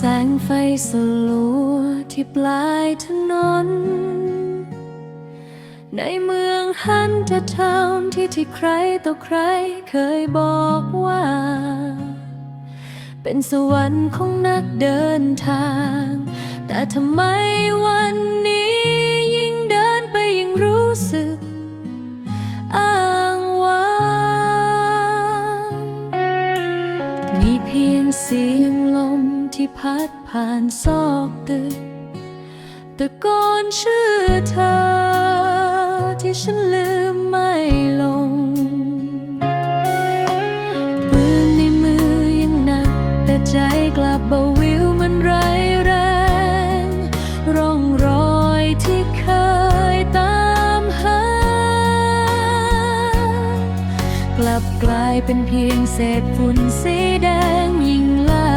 แสงไฟสลัวที่ปลายถนน ในเมืองฮันเดอร์ทาวน์ที่ที่ใครต่อใครเคยบอกว่า เป็นสวรรค์ของนักเดินทาง แต่ทำไมวันนี้ ยิ่งเดินไปยิ่งรู้สึกอ้างว้างมีเพียงเสียงลม ที่พัดผ่านซอกตึกตะโกนชื่อเธอ ที่ฉันลืมไม่ลงปืนในมือยังหนัก แต่ใจกลับเบาวิวมันไรแรง ร่องรอยที่เคยตามหา กลับกลายเป็นเพียงเศษฝุ่นสีแดงยิ่งลา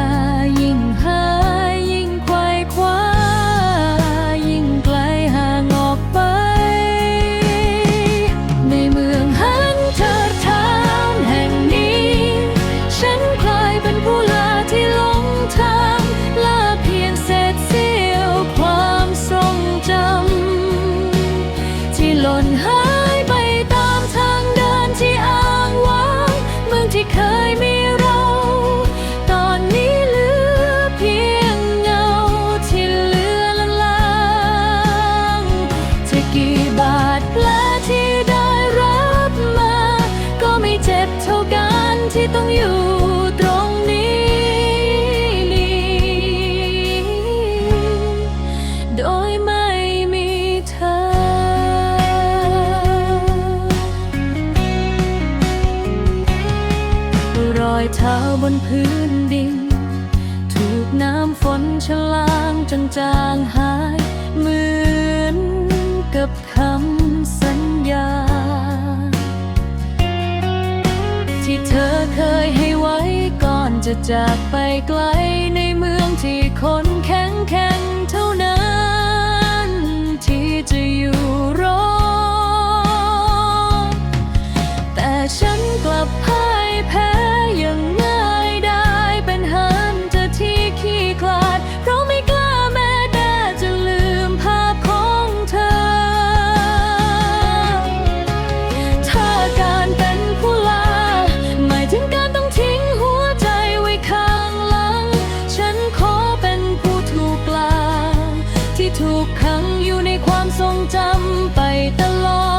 ที่ต้องอยู่ตรงนี้ โดยไม่มีเธอ รอยเท้าบนพื้นดิน ถูกน้ำฝนฉลางจนจางหาย เหมือนกับ จะจากไปไกลในเมืองที่คน กล่าวที่ถูกขังอยู่ในความทรงจำไปตลอด